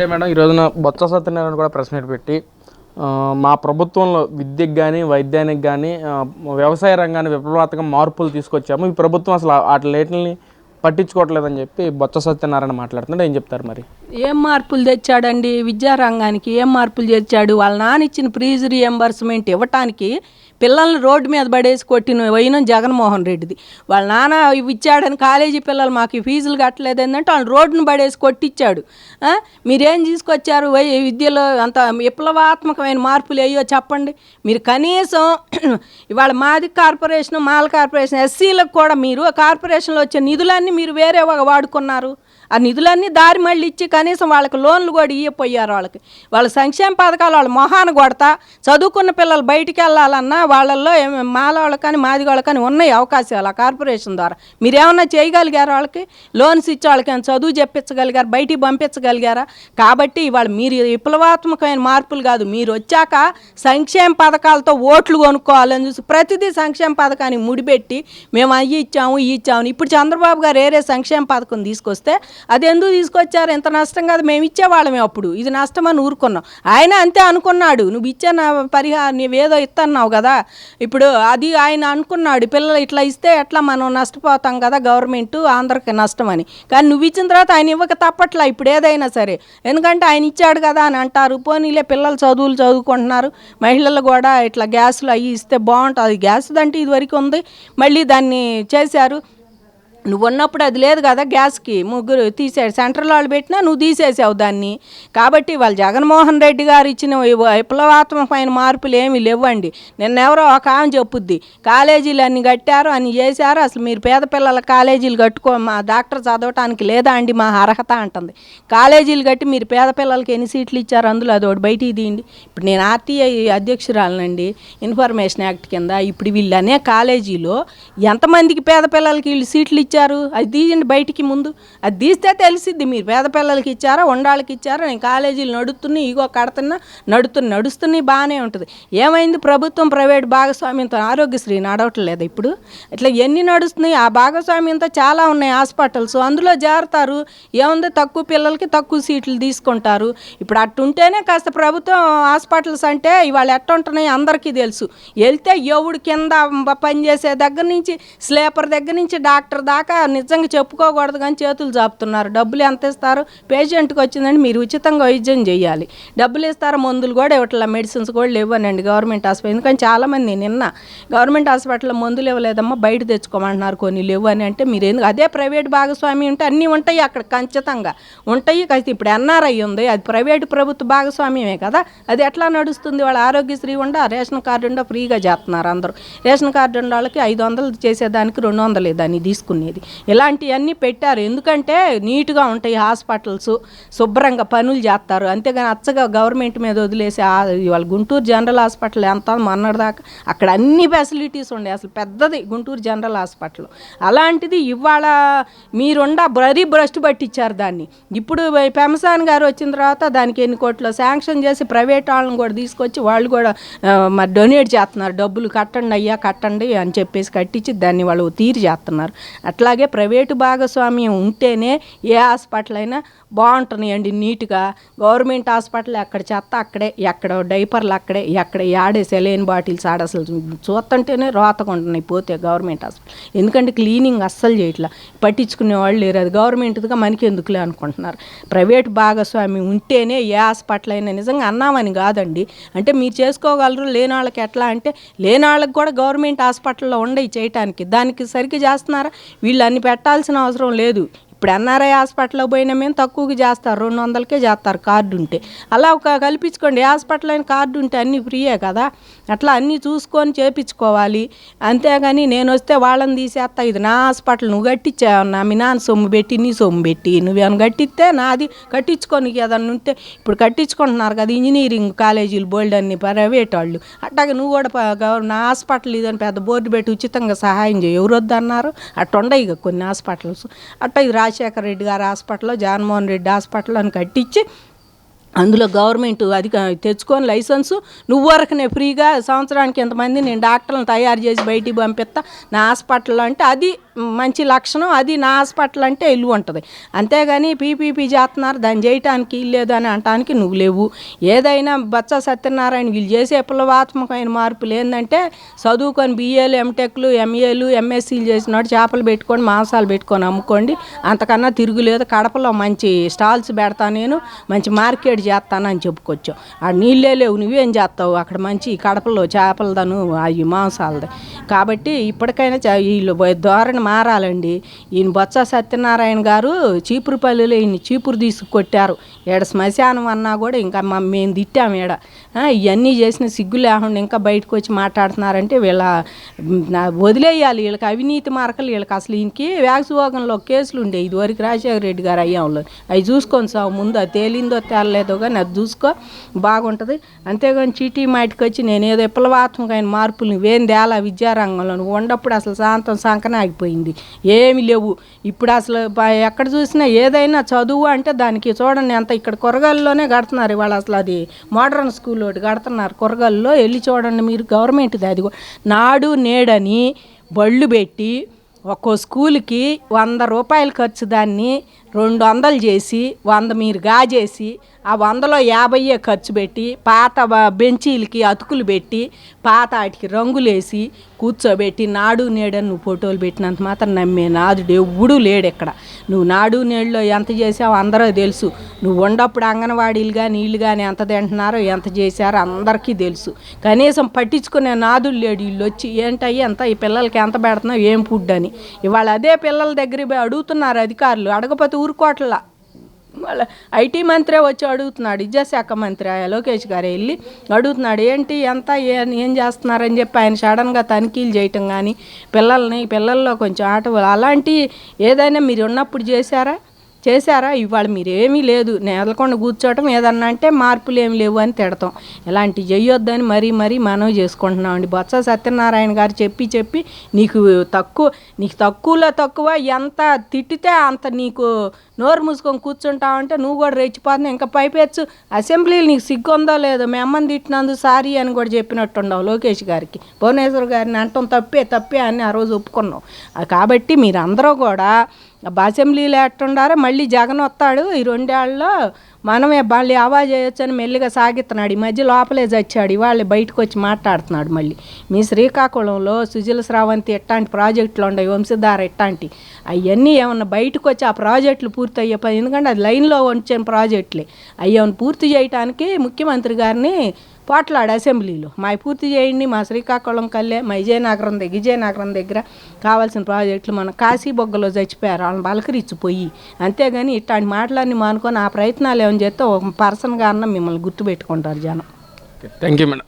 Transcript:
అంటే మేడం ఈ రోజున బొత్స సత్యనారాయణ కూడా ప్రెస్ మీట్ పెట్టి మా ప్రభుత్వంలో విద్యకు కానీ వైద్యానికి కానీ వ్యవసాయ రంగాన్ని విప్లవాత్మక మార్పులు తీసుకొచ్చాము. ఈ ప్రభుత్వం అసలు వాటిని పట్టించుకోవట్లేదని చెప్పి బొత్స సత్యనారాయణ మాట్లాడుతుంటే ఏం చెప్తారు మరి? ఏం మార్పులు తెచ్చాడండి? విద్యారంగానికి ఏం మార్పులు తెచ్చాడు? వాళ్ళ నాన్న ఇచ్చిన ప్రీజ్ రియంబర్స్మెంట్ ఇవ్వటానికి పిల్లల్ని రోడ్డు మీద పడేసి కొట్టిన వైనం జగన్మోహన్ రెడ్డిది. వాళ్ళ నాన్న ఇవి ఇచ్చాడని కాలేజీ పిల్లలు మాకు ఫీజులు కట్టలేదు ఏంటంటే వాళ్ళు రోడ్డును పడేసి కొట్టించాడు మీరేం తీసుకొచ్చారు? వై విద్యలో అంత విప్లవాత్మకమైన మార్పులు అయ్యో చెప్పండి. మీరు కనీసం ఇవాళ మాది కార్పొరేషన్ మాల కార్పొరేషన్ ఎస్సీలకు కూడా మీరు కార్పొరేషన్లో వచ్చే నిధులన్నీ మీరు వేరే వాడుకున్నారు. ఆ నిధులన్నీ దారి మళ్ళీ ఇచ్చి కనీసం వాళ్ళకి లోన్లు కూడా ఇవ్వపోయారు వాళ్ళకి. వాళ్ళ సంక్షేమ పథకాలు వాళ్ళ మొహాన కొడతా చదువుకున్న పిల్లలు బయటికి వెళ్ళాలన్నా వాళ్ళల్లో ఏం- కానీ మాది వాళ్ళకి కానీ ఉన్నాయి అవకాశాలు ఆ కార్పొరేషన్ ద్వారా. మీరేమన్నా చేయగలిగారు వాళ్ళకి? లోన్స్ ఇచ్చి వాళ్ళకి ఏమైనా చదువు చెప్పించగలిగారు? బయటికి పంపించగలిగారా? కాబట్టి వాళ్ళు మీరు విప్లవాత్మకమైన మార్పులు కాదు మీరు వచ్చాక సంక్షేమ పథకాలతో ఓట్లు కొనుక్కోవాలని చూసి ప్రతిదీ సంక్షేమ పథకానికి ముడిపెట్టి మేము అవి ఇచ్చాము ఇచ్చాము. ఇప్పుడు చంద్రబాబు గారు ఏరే సంక్షేమ పథకం తీసుకొస్తే అది ఎందుకు తీసుకొచ్చారు? ఎంత నష్టం కాదు. మేము ఇచ్చేవాళ్ళమే అప్పుడు. ఇది నష్టమని ఊరుకున్నాం. ఆయన అంతే అనుకున్నాడు. నువ్వు ఇచ్చే నా పరిహారం నువ్వేదో ఇస్తున్నావు కదా. ఇప్పుడు అది ఆయన అనుకున్నాడు. పిల్లలు ఇట్లా ఇస్తే ఎట్లా మనం నష్టపోతాం కదా గవర్నమెంట్? ఆంధ్రకి నష్టం అని. కానీ నువ్వు ఇచ్చిన తర్వాత ఆయన ఇవ్వక తప్పట్లా ఇప్పుడు ఏదైనా సరే. ఎందుకంటే ఆయన ఇచ్చాడు కదా అని అంటారు. పోనీలే పిల్లలు చదువులు చదువుకుంటున్నారు. మహిళలు కూడా ఇట్లా గ్యాస్లు అవి ఇస్తే బాగుంటుంది. గ్యాస్ అంటే ఇదివరకు ఉంది. మళ్ళీ దాన్ని చేశారు. నువ్వు ఉన్నప్పుడు అది లేదు కదా గ్యాస్కి. ముగ్గురు తీసాడు సెంట్రల్ వాళ్ళు పెట్టినా నువ్వు తీసేసావు దాన్ని. కాబట్టి వాళ్ళు జగన్మోహన్ రెడ్డి గారు ఇచ్చిన విప్లవాత్మకమైన మార్పులు ఏమీ లేవండి. నిన్నెవరో ఒక ఆమె చెప్పుద్ది కాలేజీలు అన్ని కట్టారు అన్ని చేశారు అసలు మీరు పేద పిల్లల కాలేజీలు కట్టుకో మా డాక్టర్ చదవటానికి లేదా అండి మా అర్హత అంటుంది. కాలేజీలు కట్టి మీరు పేద పిల్లలకి ఎన్ని సీట్లు ఇచ్చారు అందులో అది ఒకటి బయటికి తీయండి. ఇప్పుడు నేను ఆర్టీఐ అధ్యక్షురాలనండి ఇన్ఫర్మేషన్ యాక్ట్ కింద ఇప్పుడు వీళ్ళు అనే కాలేజీలో ఎంతమందికి పేద పిల్లలకి వీళ్ళు సీట్లు ఇచ్చారు? అది తీయండి బయటికి ముందు. అది తీస్తే తెలిసిద్ది మీరు. పేద పిల్లలకి ఇచ్చారా? ఉండాలకి ఇచ్చారా? నేను కాలేజీలు నడుస్తున్నాయి ఇగో కడుతున్నా నడుతున్నా నడుస్తున్నాయి బాగానే ఉంటుంది. ఏమైంది? ప్రభుత్వం ప్రైవేట్ భాగస్వామ్యంతో ఆరోగ్యశ్రీ నడవట్లేదు ఇప్పుడు? ఇట్లా ఎన్ని నడుస్తున్నాయి? ఆ భాగస్వామ్యంతో చాలా ఉన్నాయి హాస్పిటల్స్. అందులో చేరతారు ఏముంది? తక్కువ పిల్లలకి తక్కువ సీట్లు తీసుకుంటారు. ఇప్పుడు అట్టుంటేనే కాస్త ప్రభుత్వం హాస్పిటల్స్ అంటే ఇవాళ ఎట్టుంటున్నాయి అందరికీ తెలుసు. వెళ్తే ఎవడు కింద పనిచేసే దగ్గర నుంచి స్లీపర్ దగ్గర నుంచి డాక్టర్ దాకా నిజంగా చెప్పుకోకూడదు కానీ చేతులు చాపుతున్నారు డబ్బులు ఎంత ఇస్తారు? పేషెంట్కి వచ్చిందండి మీరు ఉచితంగా వైద్యం చేయాలి. డబ్బులు ఇస్తారు మందులు కూడా ఇవ్వట్లా మెడిసిన్స్ కూడా లేవనండి గవర్నమెంట్ హాస్పిటల్. ఎందుకంటే చాలామంది నిన్న గవర్నమెంట్ హాస్పిటల్లో మందులు ఇవ్వలేదమ్మా బయట తెచ్చుకోమంటున్నారు. కొన్ని లేవు అని అంటే మీరు ఎందుకు? అదే ప్రైవేట్ భాగస్వామి ఉంటే అన్నీ ఉంటాయి అక్కడ ఖచ్చితంగా. ఉంటాయి అయితే ఇప్పుడు ఎన్ఆర్ఐ ఉంది. అది ప్రైవేట్ ప్రభుత్వ భాగస్వామ్యమే కదా. అది ఎట్లా నడుస్తుంది? వాళ్ళ ఆరోగ్యశ్రీ ఉండా రేషన్ కార్డు ఉండా ఫ్రీగా చేస్తున్నారు అందరూ. రేషన్ కార్డు ఉన్న వాళ్ళకి ఐదు వందలు చేసేదానికి రెండు వందలు దాన్ని తీసుకుని అనేది. ఇలాంటివన్నీ పెట్టారు. ఎందుకంటే నీట్గా ఉంటాయి హాస్పిటల్స్ శుభ్రంగా పనులు చేస్తారు. అంతేగాని అచ్చగా గవర్నమెంట్ మీద వదిలేసి వాళ్ళ గుంటూరు జనరల్ హాస్పిటల్ ఎంత మొన్నటిదాకా అక్కడ అన్ని ఫెసిలిటీస్ ఉండే. అసలు పెద్దది గుంటూరు జనరల్ హాస్పిటల్. అలాంటిది ఇవాళ మీరుండ బరీ భ్రష్టు పట్టించారు దాన్ని. ఇప్పుడు పెమసాన్ గారు వచ్చిన తర్వాత దానికి ఎన్ని కోట్లు శాంక్షన్ చేసి ప్రైవేట్ వాళ్ళని కూడా తీసుకొచ్చి వాళ్ళు కూడా మరి డొనేట్ చేస్తున్నారు. డబ్బులు కట్టండి అయ్యా కట్టండి అని చెప్పేసి కట్టించి దాన్ని వాళ్ళు తీరు చేస్తున్నారు. అట్లాగే ప్రైవేటు భాగస్వామ్యం ఉంటేనే ఏ హాస్పిటల్ అయినా బాగుంటున్నాయండి నీట్గా. గవర్నమెంట్ హాస్పిటల్ ఎక్కడ చెత్త అక్కడే ఎక్కడ డైపర్లు అక్కడే ఎక్కడ ఆడే సెలైన్ బాటిల్స్ ఆడ అసలు చూస్తుంటేనే రోతగా ఉంటున్నాయి పోతే గవర్నమెంట్ హాస్పిటల్. ఎందుకంటే క్లీనింగ్ అస్సలు చేయట్లా. పట్టించుకునే వాళ్ళు లేరు. అది గవర్నమెంట్గా మనకి ఎందుకులే అనుకుంటున్నారు. ప్రైవేట్ భాగస్వామ్యం ఉంటేనే ఏ హాస్పిటల్ అయినా నిజంగా అన్నామని కాదండి. అంటే మీరు చేసుకోగలరు లేని వాళ్ళకి ఎట్లా అంటే లేని వాళ్ళకి కూడా గవర్నమెంట్ హాస్పిటల్లో ఉండయి చేయటానికి. దానికి సరిగ్గా చేస్తున్నారా? వీళ్ళు అన్ని పెట్టాల్సిన అవసరం లేదు. ఇప్పుడు ఎన్ఆర్ఐ హాస్పిటల్లో పోయినా మేము తక్కువకి చేస్తారు. రెండు వందలకే చేస్తారు కార్డు ఉంటే. అలా ఒక కల్పించుకోండి. హాస్పిటల్ అయిన కార్డు ఉంటే అన్నీ ఫ్రీయే కదా. అట్లా అన్నీ చూసుకొని చేపించుకోవాలి. అంతేగాని నేను వస్తే వాళ్ళని తీసేస్తా ఇది నా హాస్పిటల్ నువ్వు కట్టించావన్నా మీ నాన్న సొమ్ము పెట్టి నీ సొమ్ము పెట్టి. నువ్వేమైనా కట్టిస్తే నాది. కట్టించుకొని ఏదన్నా ఉంటే. ఇప్పుడు కట్టించుకుంటున్నారు కదా ఇంజనీరింగ్ కాలేజీలు బోల్డ్ అన్ని ప్రైవేట్ వాళ్ళు. అట్లాగే నువ్వు కూడా గవర్నమెంట్ నా హాస్పిటల్ ఇదని పెద్ద బోర్డు పెట్టి ఉచితంగా సహాయం చేయి. ఎవరు వద్దన్నారు? అట్ట ఉండయి ఇక కొన్ని హాస్పిటల్స్. అట్ట ఇది రాజశేఖర రెడ్డి గారి హాస్పిటల్లో జగన్మోహన్ రెడ్డి హాస్పిటల్ అని కట్టించి అందులో గవర్నమెంట్ అది తెచ్చుకొని లైసెన్సు. నువ్వు వరకునే ఫ్రీగా సంవత్సరానికి ఎంతమంది నేను డాక్టర్లను తయారు చేసి బయటికి పంపిస్తా నా హాస్పిటల్లో అంటే అది మంచి లక్షణం అది నా హాస్పిటల్ అంటే ఇల్లు ఉంటుంది. అంతేగాని పీపీపీ చేస్తున్నారు దాన్ని చేయటానికి ఇల్లు అని అనటానికి నువ్వు లేవు. ఏదైనా బచ్చ సత్యనారాయణ వీళ్ళు చేసే పిల్లవాత్మకమైన మార్పులు ఏంటంటే చదువుకొని బీఏలు ఎంటెక్లు ఎంఏలు ఎంఎస్సీలు చేసినాడు చేపలు పెట్టుకొని మాంసాలు పెట్టుకొని అమ్ముకోండి. అంతకన్నా తిరుగులేదు కడపలో మంచి స్టాల్స్ పెడతా నేను మంచి మార్కెట్ చేస్తానని చెప్పుకొచ్చావు. ఆ నీళ్ళే లేవు నువ్వేం చేస్తావు? అక్కడ మంచి కడపలో చేపలదను అవి మాంసాలది. కాబట్టి ఇప్పటికైనా చ- వీళ్ళు ధోరణి మారాలండి. ఈయన బొత్స సత్యనారాయణ గారు చీపురుపల్లిలో ఈయన చీపురు తీసుకొట్టారు. ఈడ శ్మశానం అన్నా కూడా ఇంకా మా మేము తిట్టాము ఈడ ఇవన్నీ చేసిన సిగ్గు లేకుండా ఇంకా బయటకు వచ్చి మాట్లాడుతున్నారంటే వీళ్ళ వదిలేయాలి. వీళ్ళకి అవినీతి మార్కలు వీళ్ళకి అసలు ఈయనకి వ్యాక్సివాగంలో కేసులు ఉండే. ఇదివరకు రాజశేఖర రెడ్డి గారు అయ్యాంలో. అవి చూసుకొని సాగు ముందు అది తేలిందో తేలలేదో కానీ అది చూసుకో. బాగుంటుంది. అంతేగాని చీటీ మాటికి వచ్చి నేను ఏదో విప్లవాత్మకమైన మార్పులు నువ్వేం తేలా విద్యారంగంలో నువ్వు ఉండప్పుడు అసలు శాంతం సంకన అయిపోయింది ఏమి లేవు. ఇప్పుడు అసలు ఎక్కడ చూసినా ఏదైనా చదువు అంటే దానికి చూడండి అంత ఇక్కడ కూరగాయల్లోనే కడుతున్నారు ఇవాళ అసలు అది మోడర్న్ స్కూల్ ఒకటి కడుతున్నారు కూరగాయల్లో వెళ్ళి చూడండి మీరు గవర్నమెంట్ది అది నాడు నేడని బళ్ళు పెట్టి ఒక్కో స్కూల్కి వంద రూపాయలు ఖర్చు దాన్ని రెండు వందలు చేసి వంద మీరు గాజేసి ఆ వందలో యాభైయే ఖర్చు పెట్టి పాత బెంచీలకి అతుకులు పెట్టి పాత వాటికి రంగులేసి కూర్చోబెట్టి నాడు నేడని నువ్వు ఫోటోలు పెట్టినంత మాత్రం నమ్మే నాదుడు ఎవ్వడూ లేడు ఇక్కడ నువ్వు నాడు నేడులో ఎంత చేసావు అందరూ తెలుసు. నువ్వు ఉండప్పుడు అంగన్వాడీలు కానీ నీళ్ళు కానీ ఎంత తింటున్నారో ఎంత చేశారో అందరికీ తెలుసు. కనీసం పట్టించుకునే నాదుడు లేడు వీళ్ళు వచ్చి ఏంటయ్యి ఎంత ఈ పిల్లలకి ఎంత పెడుతున్నావు? ఏం ఫుడ్ అని. ఇవాళ అదే పిల్లల దగ్గర అడుగుతున్నారు అధికారులు. అడగపోతే ఊరుకోట్లా మళ్ళీ ఐటీ మంత్రే వచ్చి అడుగుతున్నాడు విద్యాశాఖ మంత్రి ఆ లోకేష్ గారు వెళ్ళి అడుగుతున్నాడు ఏంటి ఎంత ఏం ఏం చేస్తున్నారని చెప్పి ఆయన సడన్గా తనిఖీలు చేయటం కానీ పిల్లల్ని పిల్లల్లో కొంచెం ఆట అలాంటి ఏదైనా మీరు ఉన్నప్పుడు చేశారా? చేశారా? ఇవాళ మీరు ఏమీ లేదు. నేలకొండ కూర్చోవటం ఏదన్నా అంటే మార్పులు ఏమి లేవు అని తిడతాం. ఇలాంటివి చేయొద్దని మరీ మరీ మనవి చేసుకుంటున్నామండి. బొత్స సత్యనారాయణ గారు చెప్పి చెప్పి నీకు తక్కువ నీకు తక్కువలో తక్కువ ఎంత తిట్టితే అంత నీకు నోరు మూసుకొని కూర్చుంటావంటే నువ్వు కూడా రెచ్చిపోతున్నావు. ఇంకా పైపెచ్చు. అసెంబ్లీలు నీకు సిగ్గుందో లేదో మీ అమ్మని తిట్టినందు సారీ అని కూడా చెప్పినట్టుండవు లోకేష్ గారికి. భువనేశ్వర్ గారిని అంటాం తప్పే తప్పే అని ఆ రోజు ఒప్పుకున్నాం. కాబట్టి మీరందరూ కూడా అసెంబ్లీలు ఎట్టుండారో మళ్ళీ జగన్ వస్తాడు. ఈ రెండేళ్ళలో మనమే మళ్ళీ ఆవాజ్ చేయొచ్చు అని మెల్లిగా సాగిస్తున్నాడు. ఈ మధ్య లోపలే చచ్చాడు. ఇవాళ బయటకు వచ్చి మాట్లాడుతున్నాడు మళ్ళీ. మీ శ్రీకాకుళంలో సుజల స్రావంతి ఎట్లాంటి ప్రాజెక్టులు ఉన్నాయి వంశధార ఎట్లాంటి? అవన్నీ ఏమన్నా బయటకు వచ్చి ఆ ప్రాజెక్టులు పూర్తి అయ్యే పని? ఎందుకంటే అది లైన్లో ఉంచిన ప్రాజెక్టులే. అవి పూర్తి చేయడానికి ముఖ్యమంత్రి గారిని పోట్లాడు అసెంబ్లీలో. మా పూర్తి చేయండి మా శ్రీకాకుళం కల్లే మా విజయనగరం దగ్గర విజయనగరం దగ్గర కావాల్సిన ప్రాజెక్టులు మన కాశీ బొగ్గలో చచ్చిపోయారు. వాళ్ళని బలకరిచ్చిపోయి అంతేగాని ఇట్లాంటి మాటలన్నీ మానుకొని ఆ ప్రయత్నాలు ఏమని చేస్తే ఒక పర్సన్గా అన్న మిమ్మల్ని గుర్తుపెట్టుకుంటారు జనం. Thank you madam.